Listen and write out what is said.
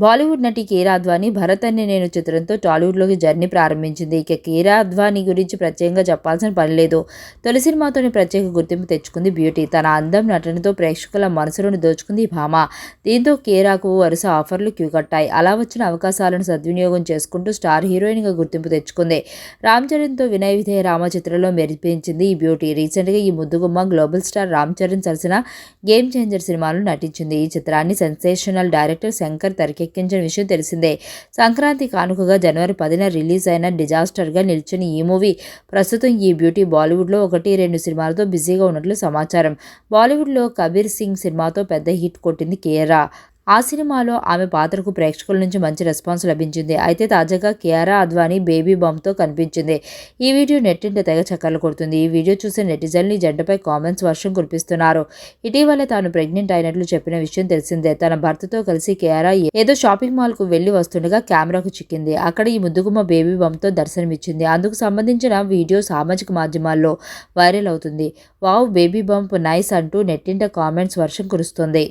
బాలీవుడ్ నటి కీరా అద్వానీ భరత్ అనే నేను చిత్రంతో టాలీవుడ్లోకి జర్నీ ప్రారంభించింది. ఇక కీరా అద్వానీ గురించి ప్రత్యేకంగా చెప్పాల్సిన పని లేదు. తొలి సినిమాతోనే ప్రత్యేక గుర్తింపు తెచ్చుకుంది బ్యూటీ. తన అందం నటనతో ప్రేక్షకుల మనసులను దోచుకుంది భామ. దీంతో కీరాకు వరుస ఆఫర్లు క్యూ కట్టాయి అలా వచ్చిన అవకాశాలను సద్వినియోగం చేసుకుంటూ స్టార్ హీరోయిన్గా గుర్తింపు తెచ్చుకుంది. రామ్ చరణ్తో వినయ విధేయ రామ చిత్రంలో మెరిపించింది ఈ బ్యూటీ. రీసెంట్గా ఈ ముద్దుగుమ్మ గ్లోబల్ స్టార్ రామ్ చరణ్ సరసన గేమ్ చేంజర్ సినిమాలో నటించింది. ఈ చిత్రాన్ని సెన్సేషనల్ డైరెక్టర్ శంకర్ ఎక్కించిన విషయం తెలిసిందే. సంక్రాంతి కానుకగా జనవరి పదిన రిలీజ్ అయిన డిజాస్టర్గా నిలిచిన ఈ మూవీ ప్రస్తుతం ఈ బ్యూటీ బాలీవుడ్లో ఒకటి రెండు సినిమాలతో బిజీగా ఉన్నట్లు సమాచారం. బాలీవుడ్లో కబీర్ సింగ్ సినిమాతో పెద్ద హిట్ కొట్టింది కేరా. ఆ సినిమాలో ఆమె పాత్రకు ప్రేక్షకుల నుంచి మంచి రెస్పాన్స్ లభించింది. అయితే తాజాగా కియారా అద్వానీ బేబీ బాంబ్తో కనిపించింది. ఈ వీడియో నెట్టింట తెగ చక్కర్లు కొడుతుంది. ఈ వీడియో చూసిన నెటిజన్లు ఈ జంటపై కామెంట్స్ వర్షం కురిపిస్తున్నారు. ఇటీవల తాను ప్రెగ్నెంట్ అయినట్లు చెప్పిన విషయం తెలిసిందే. తన భర్తతో కలిసి కియారా ఏదో షాపింగ్ మాల్కు వెళ్ళి వస్తుండగా కెమెరాకు చిక్కింది. అక్కడ ఈ ముద్దుగుమ్మ బేబీ బంప్తో దర్శనమిచ్చింది. అందుకు సంబంధించిన వీడియో సామాజిక మాధ్యమాల్లో వైరల్ అవుతుంది. వావ్ బేబీ బంప్ నైస్ అంటూ నెట్టింట కామెంట్స్ వర్షం కురుస్తుంది.